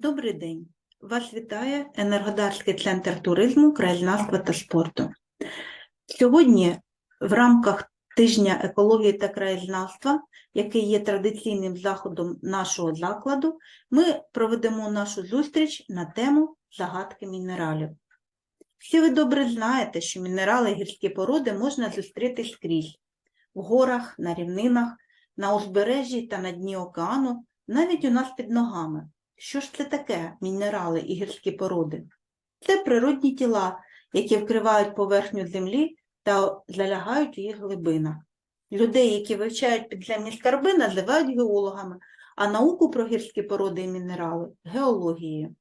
Добрий день! Вас вітає Енергодарський центр туризму, краєзнавства та спорту. Сьогодні в рамках тижня екології та краєзнавства, який є традиційним заходом нашого закладу, ми проведемо нашу зустріч на тему загадки мінералів. Всі ви добре знаєте, що мінерали гірські породи можна зустріти скрізь в горах, на рівнинах, на узбережжі та на дні океану, навіть у нас під ногами. Що ж це таке мінерали і гірські породи? Це природні тіла, які вкривають поверхню землі та залягають у їх глибинах. Людей, які вивчають підземні скарби, називають геологами, а науку про гірські породи і мінерали геологією.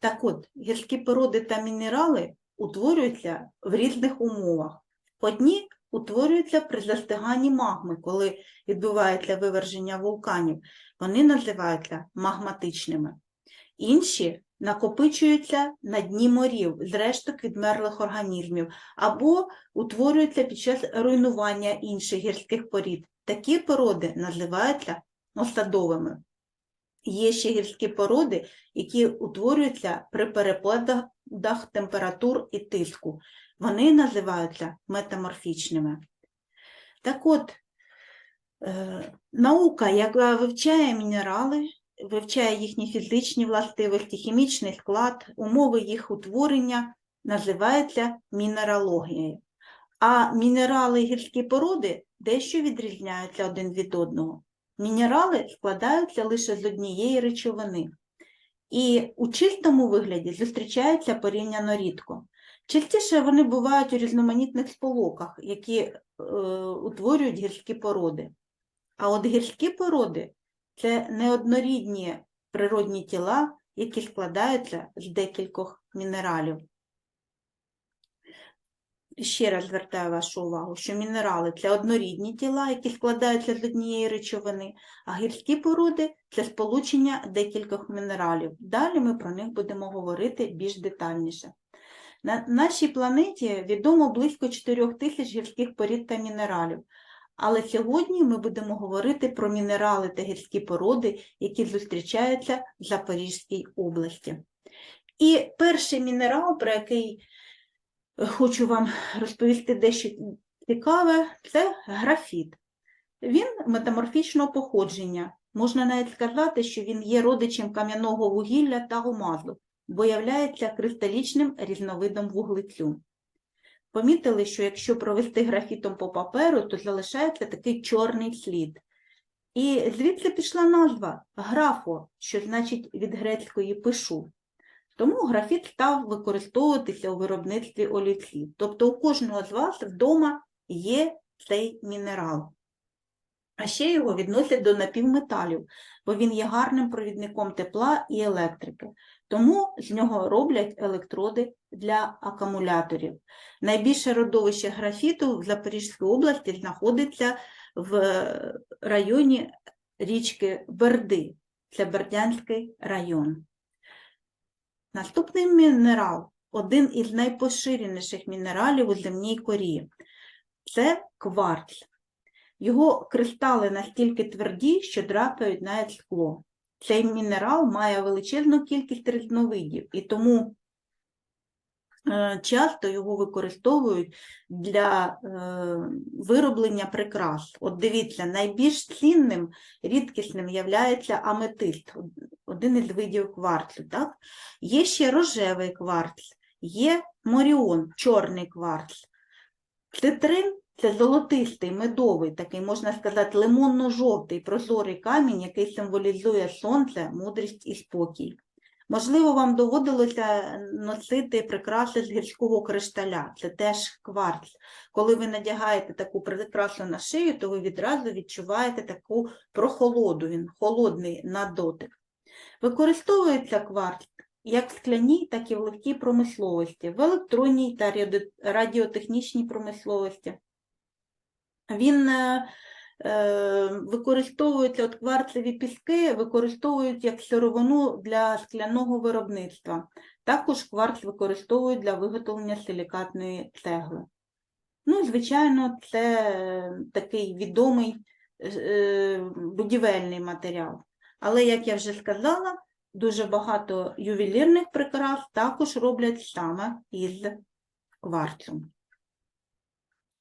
Так от, гірські породи та мінерали утворюються в різних умовах. Одні утворюються при застиганні магми, коли відбувається виверження вулканів. Вони називаються магматичними. Інші накопичуються на дні морів з решток відмерлих організмів або утворюються під час руйнування інших гірських порід. Такі породи називаються осадовими. Є ще гірські породи, які утворюються при перепадах температур і тиску. Вони називаються метаморфічними. Так от, е, наука, яка вивчає мінерали, вивчає їхні фізичні властивості, хімічний склад, умови їх утворення, називається мінералогією. А мінерали і гірські породи дещо відрізняються один від одного. Мінерали складаються лише з однієї речовини, і у чистому вигляді зустрічаються порівняно рідко. Частіше вони бувають у різноманітних сполуках, які е, утворюють гірські породи. А от гірські породи це неоднорідні природні тіла, які складаються з декількох мінералів. Ще раз звертаю вашу увагу, що мінерали це однорідні тіла, які складаються з однієї речовини, а гірські породи це сполучення декількох мінералів. Далі ми про них будемо говорити більш детальніше. На нашій планеті відомо близько 4 тисяч гірських порід та мінералів, але сьогодні ми будемо говорити про мінерали та гірські породи, які зустрічаються в Запорізькій області. І перший мінерал, про який хочу вам розповісти дещо цікаве, це графіт. Він метаморфічного походження. Можна навіть сказати, що він є родичем кам'яного вугілля та алмазу, бо являється кристалічним різновидом вуглецю. Помітили, що якщо провести графітом по паперу, то залишається такий чорний слід. І звідси пішла назва графо, що значить від грецької пишу. Тому графіт став використовуватися у виробництві олівців. Тобто у кожного з вас вдома є цей мінерал. А ще його відносять до напівметалів, бо він є гарним провідником тепла і електрики. Тому з нього роблять електроди для акумуляторів. Найбільше родовище графіту в Запорізькій області знаходиться в районі річки Берди, це Бердянський район. Наступний мінерал один із найпоширеніших мінералів у земній корі це кварц. Його кристали настільки тверді, що драпають навіть скло. Цей мінерал має величезну кількість різновидів, і тому е, часто його використовують для е, вироблення прикрас. От дивіться, найбільш цінним, рідкісним є аметист, один із видів кварцу. Так? Є ще рожевий кварц, є моріон, чорний кварц. Цитрин це золотистий, медовий, такий, можна сказати, лимонно-жовтий прозорий камінь, який символізує сонце, мудрість і спокій. Можливо, вам доводилося носити прикраси з гірського кришталя, це теж кварц. Коли ви надягаєте таку прикрасу на шию, то ви відразу відчуваєте таку прохолоду, він холодний на дотик. Використовується кварц як в скляній, так і в легкій промисловості, в електронній та радіотехнічній промисловості. Він е, е, використовується, от кварцеві піски використовують як сировину для скляного виробництва. Також кварц використовують для виготовлення силікатної цегли. Ну, звичайно, це такий відомий е, будівельний матеріал. Але, як я вже сказала, дуже багато ювелірних прикрас також роблять саме із кварцу.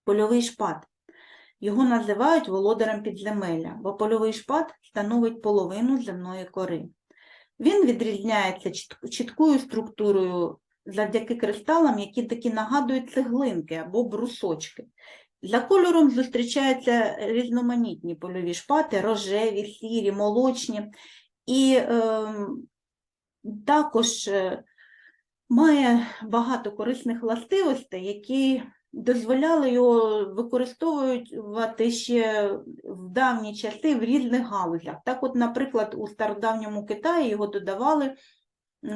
Польовий шпат. Його називають володарем підземелля, бо польовий шпат становить половину земної кори. Він відрізняється чіткою структурою завдяки кристалам, які такі нагадують цеглинки або брусочки. За кольором зустрічаються різноманітні польові шпати, рожеві, сірі, молочні. І ем, також е, має багато корисних властивостей, які дозволяли його використовувати ще в давні часи в різних галузях. Так от, наприклад, у стародавньому Китаї його додавали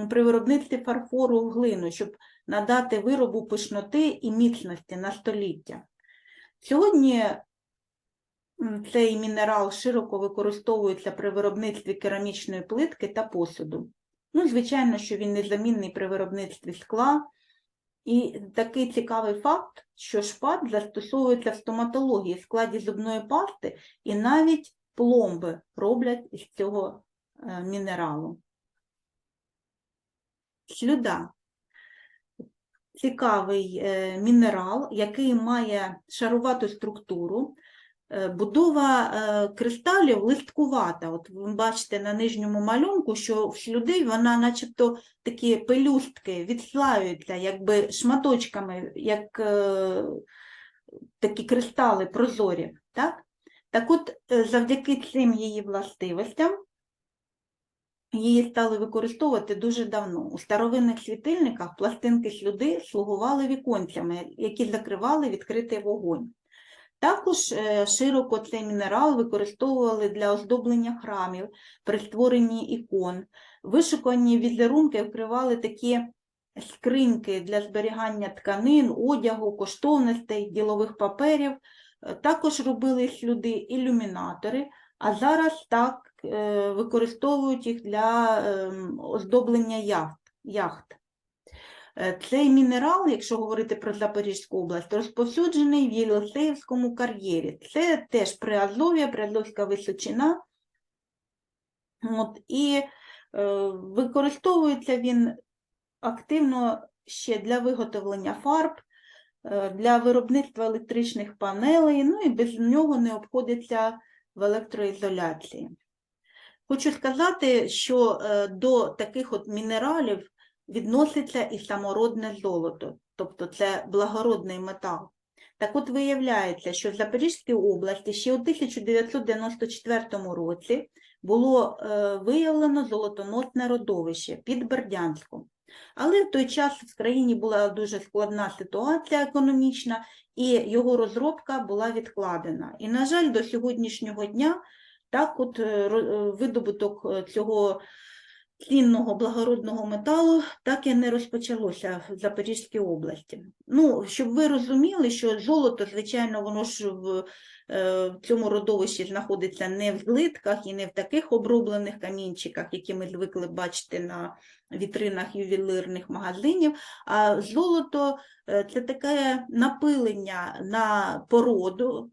при виробництві фарфору в глину, щоб надати виробу пишноти і міцності на століття. Сьогодні цей мінерал широко використовується при виробництві керамічної плитки та посуду. Ну, звичайно, що він незамінний при виробництві скла. І такий цікавий факт, що шпат застосовується в стоматології в складі зубної пасти, і навіть пломби роблять із цього е, мінералу. Слюда. Цікавий е, мінерал, який має шарувату структуру. Е, Будова е, кристалів листкувата. От ви бачите на нижньому малюнку, що в слюди вона начебто такі пелюстки відслаюються якби шматочками, як е, такі кристали прозорі. Так, так от, завдяки цим її властивостям її стали використовувати дуже давно. У старовинних світильниках пластинки слюди слугували віконцями, які закривали відкритий вогонь. Також е, широко цей мінерал використовували для оздоблення храмів, при створенні ікон. Вишукані візерунки вкривали такі скриньки для зберігання тканин, одягу, коштовностей, ділових паперів. Е, Також робили слюди ілюмінатори, а зараз так е, використовують їх для ем, оздоблення яхт. Е, Цей мінерал, якщо говорити про Запорізьку область, розповсюджений в Єлисеївському кар'єрі. Це теж Приазов'я, Приазовська височина. От, і е, використовується він активно ще для виготовлення фарб, е, для виробництва електричних панелей, ну і без нього не обходиться в електроізоляції. Хочу сказати, що е, до таких от мінералів відноситься і самородне золото, тобто це благородний метал. Так от виявляється, що в Запорізькій області ще у 1994 році було е, виявлено золотоносне родовище під Бердянськом. Але в той час в країні була дуже складна ситуація економічна, і його розробка була відкладена. І, на жаль, до сьогоднішнього дня так от е, е, видобуток цього цінного благородного металу так і не розпочалося в Запорізькій області. Ну, щоб ви розуміли, що золото, звичайно, воно ж в, е, в цьому родовищі знаходиться не в злитках і не в таких оброблених камінчиках, які ми звикли бачити на вітринах ювелирних магазинів, а золото е, це таке напилення на породу,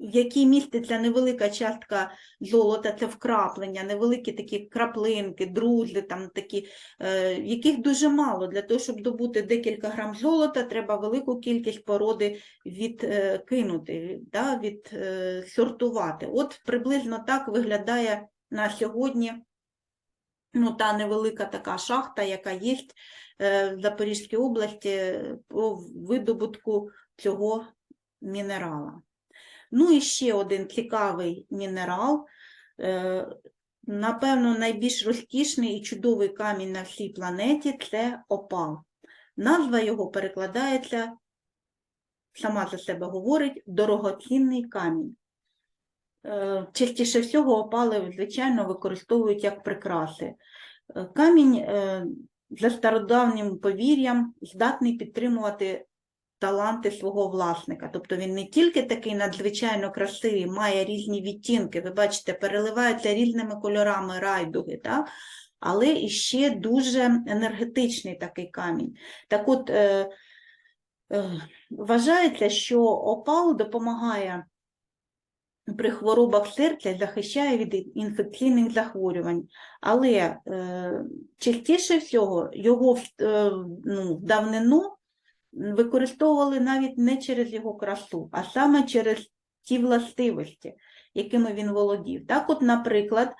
в якій міститься невелика частка золота, це вкраплення, невеликі такі краплинки, друзі, там такі, е, яких дуже мало. Для того, щоб добути декілька грам золота, треба велику кількість породи відкинути, да, відсортувати. От приблизно так виглядає на сьогодні ну, та невелика така шахта, яка є е, в Запорізькій області по видобутку цього мінерала. Ну і ще один цікавий мінерал, е, напевно, найбільш розкішний і чудовий камінь на всій планеті це опал. Назва його перекладається, сама за себе говорить, дорогоцінний камінь. Е, Частіше всього опали, звичайно, використовують як прикраси. Е, Камінь за стародавнім повір'ям здатний підтримувати таланти свого власника. Тобто він не тільки такий надзвичайно красивий, має різні відтінки, ви бачите, переливається різними кольорами райдуги, так? але і ще дуже енергетичний такий камінь. Так от, е, е, вважається, що опал допомагає при хворобах серця захищає від інфекційних захворювань, але е, частіше всього його в, е, ну, давнину використовували навіть не через його красу, а саме через ті властивості, якими він володів. Так, от, наприклад,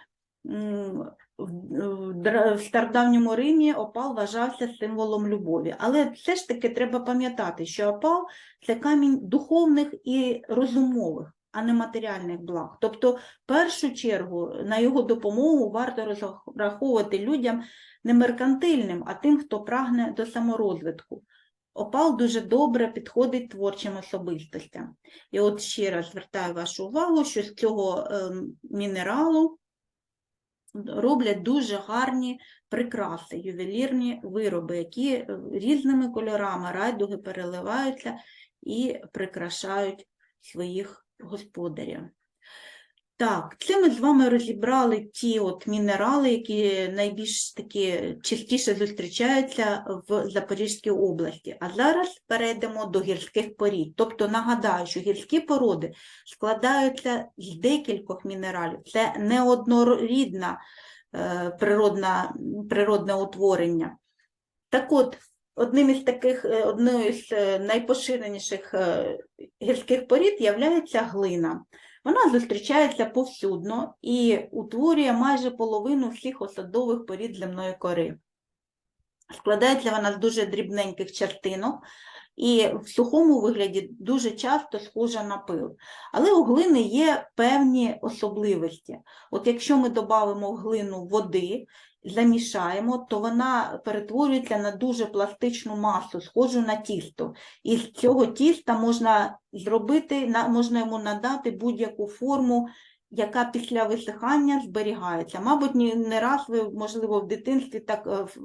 в- стародавньому Римі опал вважався символом любові. Але все ж таки треба пам'ятати, що опал це камінь духовних і розумових, а не матеріальних благ. Тобто, в першу чергу, на його допомогу варто розраховувати людям не меркантильним, а тим, хто прагне до саморозвитку. Опал дуже добре підходить творчим особистостям. І от ще раз звертаю вашу увагу, що з цього ем, мінералу роблять дуже гарні прикраси, ювелірні вироби, які е, різними кольорами райдуги переливаються і прикрашають своїх господарів. Так, це ми з вами розібрали ті от мінерали, які найбільш такі частіше зустрічаються в Запорізькій області. А зараз перейдемо до гірських порід. Тобто нагадаю, що гірські породи складаються з декількох мінералів. Це неоднорідна е, природна, природне утворення. Так от, одним із таких, е, одною з е, найпоширеніших е, гірських порід є глина. Вона зустрічається повсюдно і утворює майже половину всіх осадових порід земної кори. Складається вона з дуже дрібненьких частинок і в сухому вигляді дуже часто схожа на пил. Але у глини є певні особливості. От якщо ми додамо в глину води, замішаємо, то вона перетворюється на дуже пластичну масу, схожу на тісто. І з цього тіста можна зробити, можна йому надати будь-яку форму, яка після висихання зберігається. Мабуть, не раз ви, можливо, в дитинстві так е,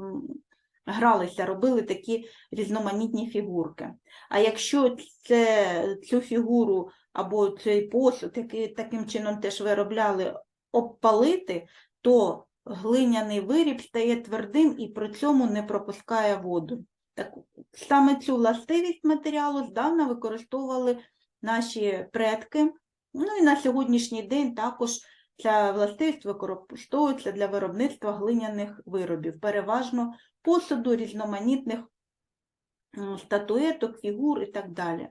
гралися, робили такі різноманітні фігурки. А якщо це, цю фігуру або цей посуд, який таким чином теж виробляли, обпалити, то глиняний виріб стає твердим і при цьому не пропускає воду. Так, саме цю властивість матеріалу здавна використовували наші предки. Ну і на сьогоднішній день також ця властивість використовується для виробництва глиняних виробів, переважно посуду, різноманітних статуеток, фігур і так далі.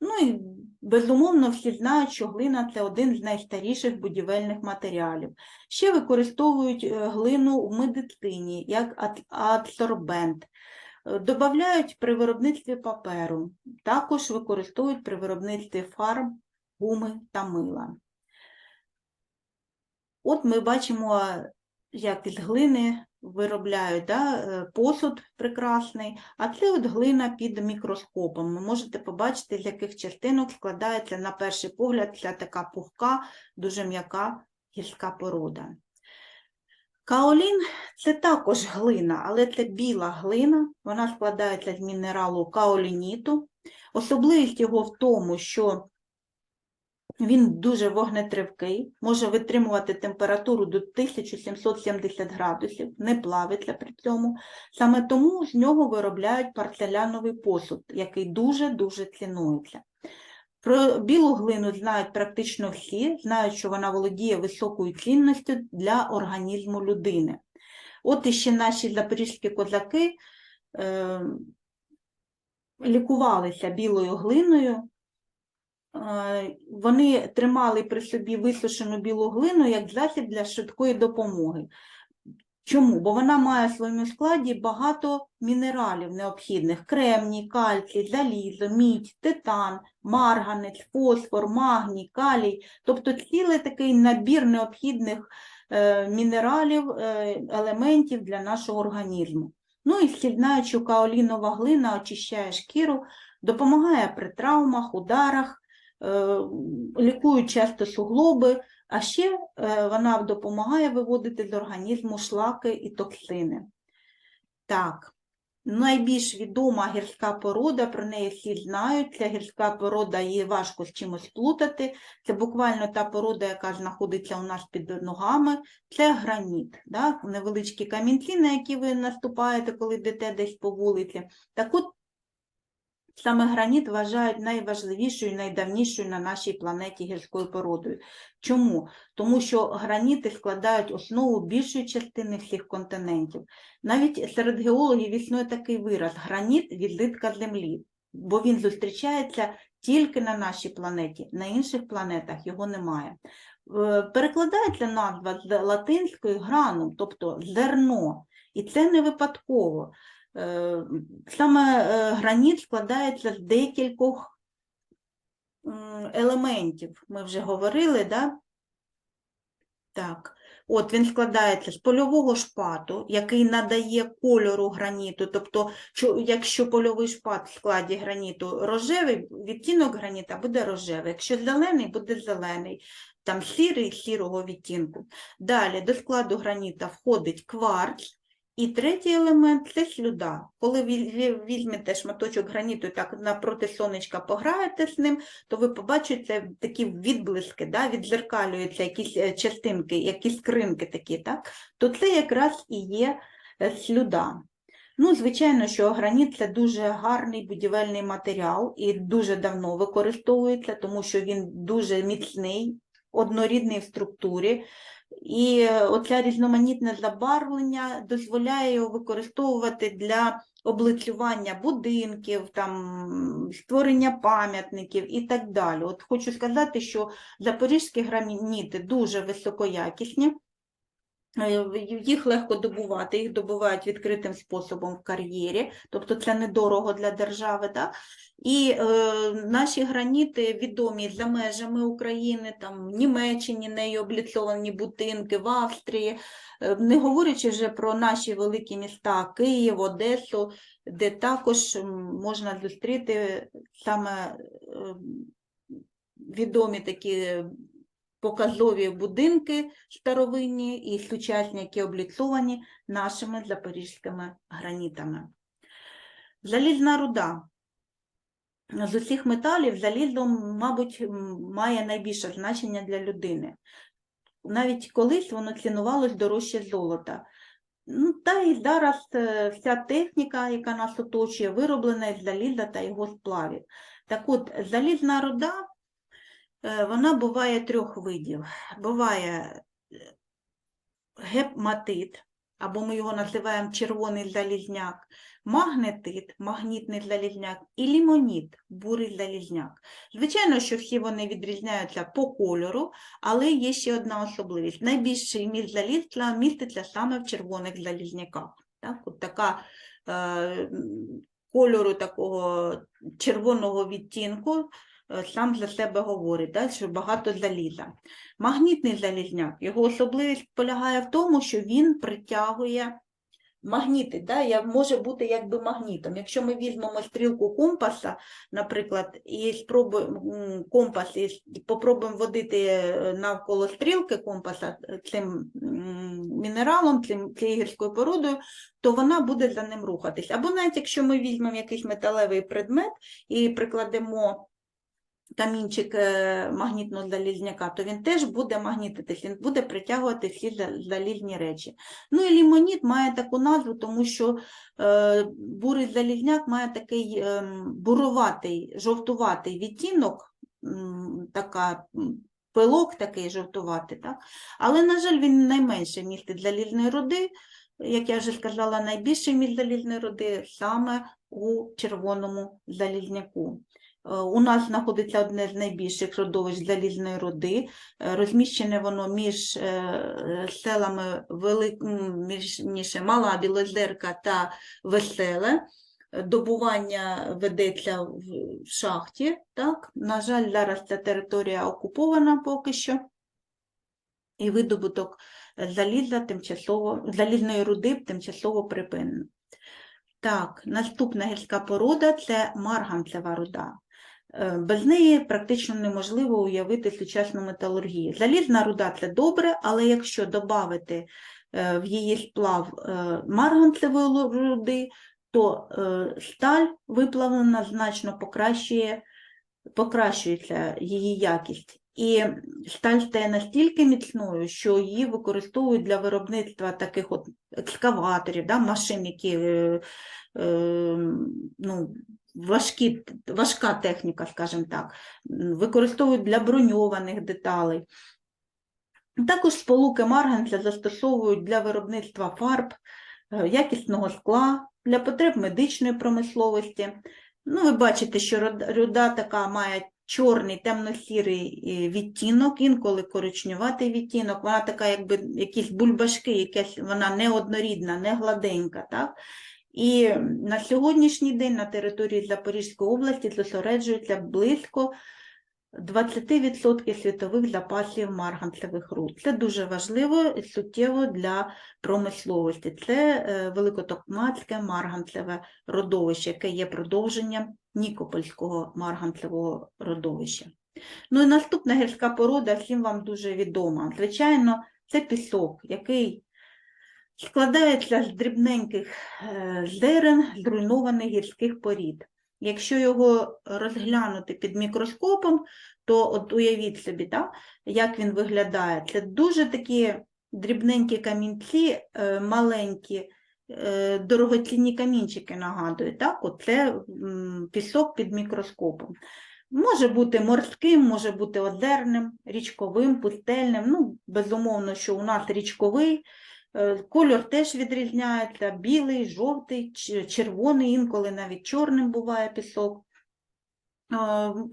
Ну і безумовно всі знають, що глина це один з найстаріших будівельних матеріалів. Ще використовують е, глину в медицині як ад- адсорбент. Е, Добавляють при виробництві паперу, також використовують при виробництві фарб, гуми та мила. От ми бачимо, як із глини виробляють да, е, посуд прекрасний, а це от глина під мікроскопом. Ви можете побачити, з яких частинок складається на перший погляд ця така пухка, дуже м'яка гірська порода. Каолін це також глина, але це біла глина, вона складається з мінералу каолініту. Особливість його в тому, що він дуже вогнетривкий, може витримувати температуру до 1770 градусів, не плавиться при цьому. Саме тому з нього виробляють порцеляновий посуд, який дуже-дуже цінується. Про білу глину знають практично всі, знають, що вона володіє високою цінністю для організму людини. От іще наші запорізькі козаки е, лікувалися білою глиною, вони тримали при собі висушену білу глину як засіб для швидкої допомоги. Чому? Бо вона має в своєму складі багато мінералів необхідних: кремній, кальцій, залізо, мідь, титан, марганець, фосфор, магній, калій, тобто цілий такий набір необхідних е, мінералів, е, елементів для нашого організму. Ну і всі каолінова глина очищає шкіру, допомагає при травмах, ударах, е, лікують часто суглоби, а ще е, вона допомагає виводити з організму шлаки і токсини. Так, найбільш відома гірська порода, про неї всі знають. Ця гірська порода її важко з чимось плутати. Це буквально та порода, яка знаходиться у нас під ногами. Це граніт, да? невеличкі камінці, на які ви наступаєте, коли йдете десь по вулиці. Так от саме граніт вважають найважливішою, найдавнішою на нашій планеті гірською породою. Чому? Тому що граніти складають основу більшої частини всіх континентів. Навіть серед геологів існує такий вираз граніт відлитка землі, бо він зустрічається тільки на нашій планеті, на інших планетах його немає. Е, Перекладається назва з латинської гранум, тобто зерно, і це не випадково. Е, Саме е, граніт складається з декількох елементів. Ми вже говорили, да? Так, от він складається з польового шпату, який надає кольору граніту. Тобто, якщо польовий шпат в складі граніту рожевий, відтінок граніта буде рожевий. Якщо зелений, буде зелений, там сірий сірого відтінку. Далі до складу граніта входить кварц. І третій елемент це слюда. Коли ви візьмете шматочок граніту так напроти сонечка пограєте з ним, то ви побачите такі відблиски, да, відзеркалюються якісь е, частинки, якісь скринки такі, так? то це якраз і є е, слюда. Ну, звичайно, що граніт це дуже гарний будівельний матеріал і дуже давно використовується, тому що він дуже міцний, однорідний в структурі. І оце різноманітне забарвлення дозволяє його використовувати для облицювання будинків, там, створення пам'ятників і так далі. От хочу сказати, що запорізькі граніти дуже високоякісні. Е, Їх легко добувати, їх добувають відкритим способом в кар'єрі, тобто це недорого для держави. Да? І е, наші граніти відомі за межами України, там в Німеччині нею обліцовані будинки, в Австрії, Е, не говорячи вже про наші великі міста Київ, Одесу, де також можна зустріти саме е, відомі такі показові будинки старовинні і сучасні, які обліцовані нашими запорізькими гранітами. Залізна руда. З усіх металів залізо, мабуть, має найбільше значення для людини. Навіть колись воно цінувалось дорожче золота. Ну, та і зараз е, вся техніка, яка нас оточує, вироблена із заліза та його сплавів. Так от, залізна руда, вона буває трьох видів. Буває е, гепматит, або ми його називаємо червоний залізняк, магнетит, магнітний залізняк, і лімоніт, бурий залізняк. Звичайно, що всі вони відрізняються по кольору, але є ще одна особливість. Найбільший міст залізла міститься саме в червоних залізняках. Так? От така е, кольору такого червоного відтінку е, сам за себе говорить, да, що багато заліза. Магнітний залізняк, його особливість полягає в тому, що він притягує магніти, да, може бути якби магнітом. Якщо ми візьмемо стрілку компаса, наприклад, і спробуємо компас і попробуємо водити е, навколо стрілки компаса е, цим мінералом, цим, цією гірською породою, то вона буде за ним рухатись. Або навіть якщо ми візьмемо якийсь металевий предмет і прикладемо камінчик е, магнітного залізняка, то він теж буде магнітитись, він буде притягувати всі залізні речі. Ну і лімоніт має таку назву, тому що е, бурий залізняк має такий ем, буроватий, жовтуватий відтінок, така пилок такий жовтуватий, так? але, на жаль, він найменше містить залізної руди, як я вже сказала, найбільший міст залізної руди саме у червоному залізняку. Е, У нас знаходиться одне з найбільших родовищ залізної руди. Е, Розміщене воно між е, селами Велик... між, між Мала Білозерка та Веселе. Добування ведеться в шахті. Так? На жаль, зараз ця територія окупована поки що. І видобуток заліза тимчасово, залізної руди тимчасово припинено. Так, наступна гірська порода це марганцева руда. Е, Без неї практично неможливо уявити сучасну металургію. Залізна руда це добре, але якщо додати в її сплав е, марганцевої руди, то е, сталь виплавлена значно покращує, покращується її якість. І сталь стає настільки міцною, що її використовують для виробництва таких от екскаваторів, да, машин, які е, е, ну, важкі, важка техніка, скажімо так, використовують для броньованих деталей. Також сполуки марганця застосовують для виробництва фарб, е, якісного скла, для потреб медичної промисловості. Ну, ви бачите, що руда така має чорний, темно-сірий е, відтінок, інколи коричневатий відтінок. Вона така, якби якісь бульбашки, якась вона не однорідна, не гладенька. Так? І на сьогоднішній день на території Запорізької області зосереджується близько 20% світових запасів марганцевих руд. Це дуже важливо і суттєво для промисловості. Це е, великотокмацьке марганцеве родовище, яке є продовженням Нікопольського марганцевого родовища. Ну і наступна гірська порода всім вам дуже відома. Звичайно, це пісок, який складається з дрібненьких е, зерен зруйнованих гірських порід. Якщо його розглянути під мікроскопом, то от уявіть собі, так, як він виглядає. Це дуже такі дрібненькі камінці, е, маленькі, е, дорогоцінні камінчики нагадують. Так? От це м, пісок під мікроскопом. Може бути морським, може бути озерним, річковим, пустельним. Ну, безумовно, що у нас річковий. Е, Кольор теж відрізняється: білий, жовтий, червоний, інколи навіть чорним буває пісок. Е,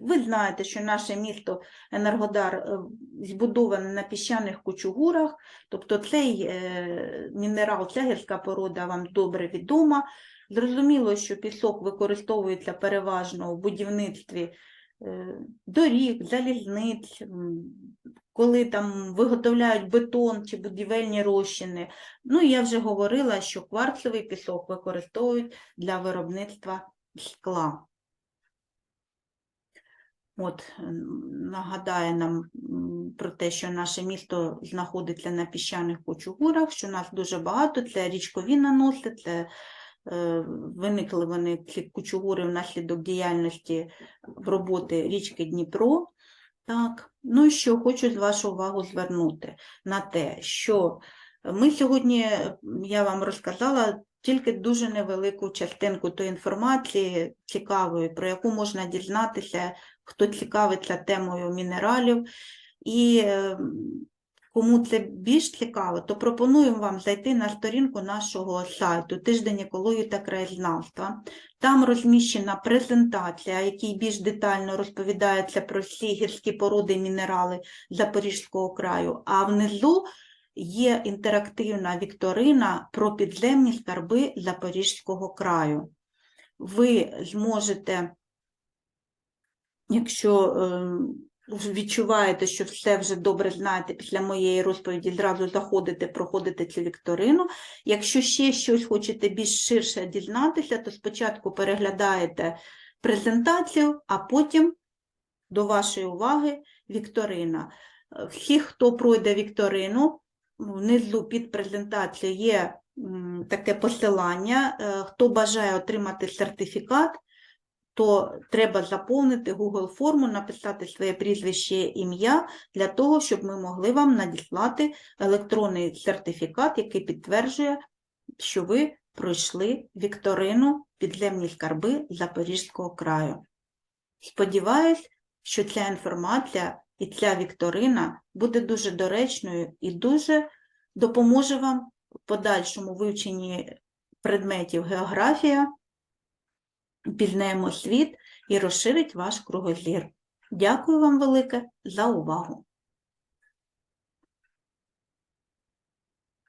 Ви знаєте, що наше місто Енергодар е, збудоване на піщаних кучугурах, тобто цей мінерал, ця порода вам добре відома. Зрозуміло, що пісок використовується переважно у будівництві доріг, залізниць, коли там виготовляють бетон чи будівельні розчини. Ну, я вже говорила, що кварцевий пісок використовують для виробництва скла. От, нагадає нам про те, що наше місто знаходиться на піщаних кучугурах, що нас дуже багато, це річкові наноси, це е, виникли вони ці кучугури внаслідок діяльності роботи річки Дніпро. Так, ну і що хочу з вашу увагу звернути на те, що ми сьогодні, я вам розказала тільки дуже невелику частинку тої інформації цікавої, про яку можна дізнатися, хто цікавиться темою мінералів. І е, кому це більш цікаво, то пропонуємо вам зайти на сторінку нашого сайту Тиждень екології та краєзнавства. Там розміщена презентація, якій більш детально розповідається про всі гірські породи і мінерали Запорізького краю, а внизу є інтерактивна вікторина про підземні скарби Запорізького краю. Ви зможете, якщо ем, відчуваєте, що все вже добре знаєте після моєї розповіді, зразу заходите, проходите цю вікторину. Якщо ще щось хочете більш ширше дізнатися, то спочатку переглядаєте презентацію, а потім до вашої уваги вікторина. Всі, хто пройде вікторину, внизу під презентацією є таке посилання. Е, Хто бажає отримати сертифікат, то треба заповнити Google форму, написати своє прізвище, ім'я для того, щоб ми могли вам надіслати електронний сертифікат, який підтверджує, що ви пройшли вікторину підземні скарби Запорізького краю. Сподіваюсь, що ця інформація і ця вікторина буде дуже доречною і дуже допоможе вам в подальшому вивченні предметів географія, пізнаємо світ і розширить ваш кругозір. Дякую вам велике за увагу!